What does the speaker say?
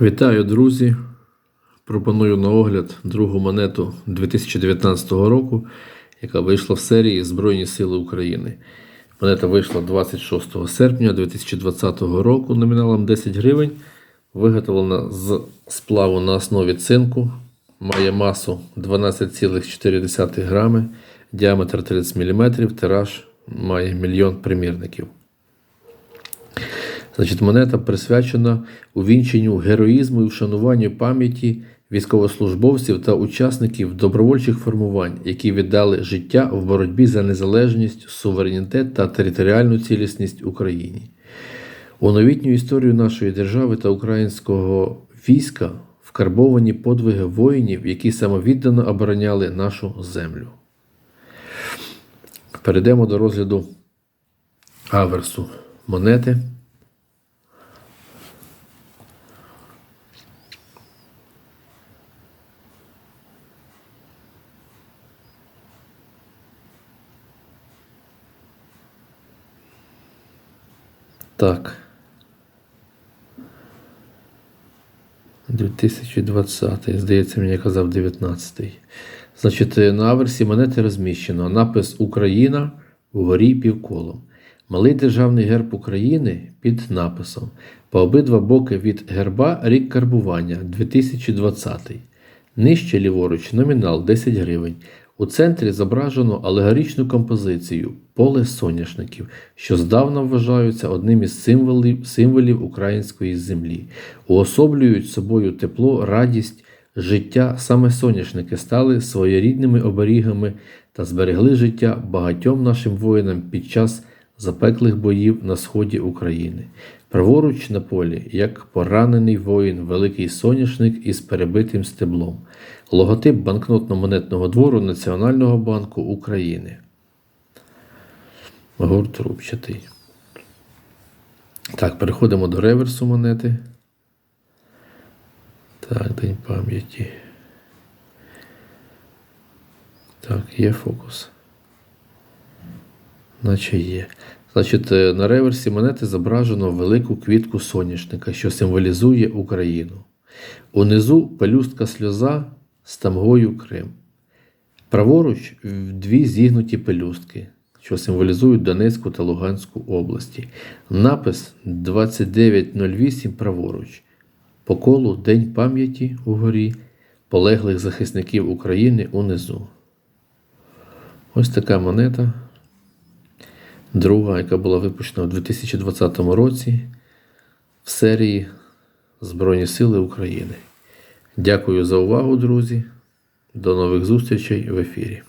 Вітаю, друзі! Пропоную на огляд другу монету 2019 року, яка вийшла в серії Збройні Сили України. Монета вийшла 26 серпня 2020 року номіналом 10 гривень. Виготовлена з сплаву на основі цинку. Має масу 12,4 грами, діаметр 30 мм, тираж має мільйон примірників. Значить, монета присвячена увінченню героїзму і вшануванню пам'яті військовослужбовців та учасників добровольчих формувань, які віддали життя в боротьбі за незалежність, суверенітет та територіальну цілісність Україні. У новітню історію нашої держави та українського війська вкарбовані подвиги воїнів, які самовіддано обороняли нашу землю. Перейдемо до розгляду аверсу монети. Так. 2020, здається, мені казав 19. Значить, на аверсі монети розміщено напис Україна вгорі півколом. Малий державний герб України під написом. По обидва боки від герба рік карбування 2020. Нижче ліворуч номінал 10 гривень. У центрі зображено алегоричну композицію поле соняшників, що здавна вважаються одним із символів, символів української землі, уособлюють собою тепло, радість, життя. Саме соняшники стали своєрідними оберігами та зберегли життя багатьом нашим воїнам під час запеклих боїв на сході України. Праворуч на полі, як поранений воїн, великий соняшник із перебитим стеблом, логотип банкнотно-монетного двору Національного банку України. Гурт рубчатий. Так, переходимо до реверсу монети. Так, день пам'яті. Так, є фокус. Наче є. Значить, е, на реверсі монети зображено велику квітку соняшника, що символізує Україну. Унизу пелюстка сльоза з тамгою Крим. Праворуч дві зігнуті пелюстки, що символізують Донецьку та Луганську області. Напис 2908 праворуч. По колу День пам'яті угорі полеглих захисників України унизу. Ось така монета. Друга, яка була випущена у 2020 році в серії Збройні Сили України. Дякую за увагу, друзі. До нових зустрічей в ефірі.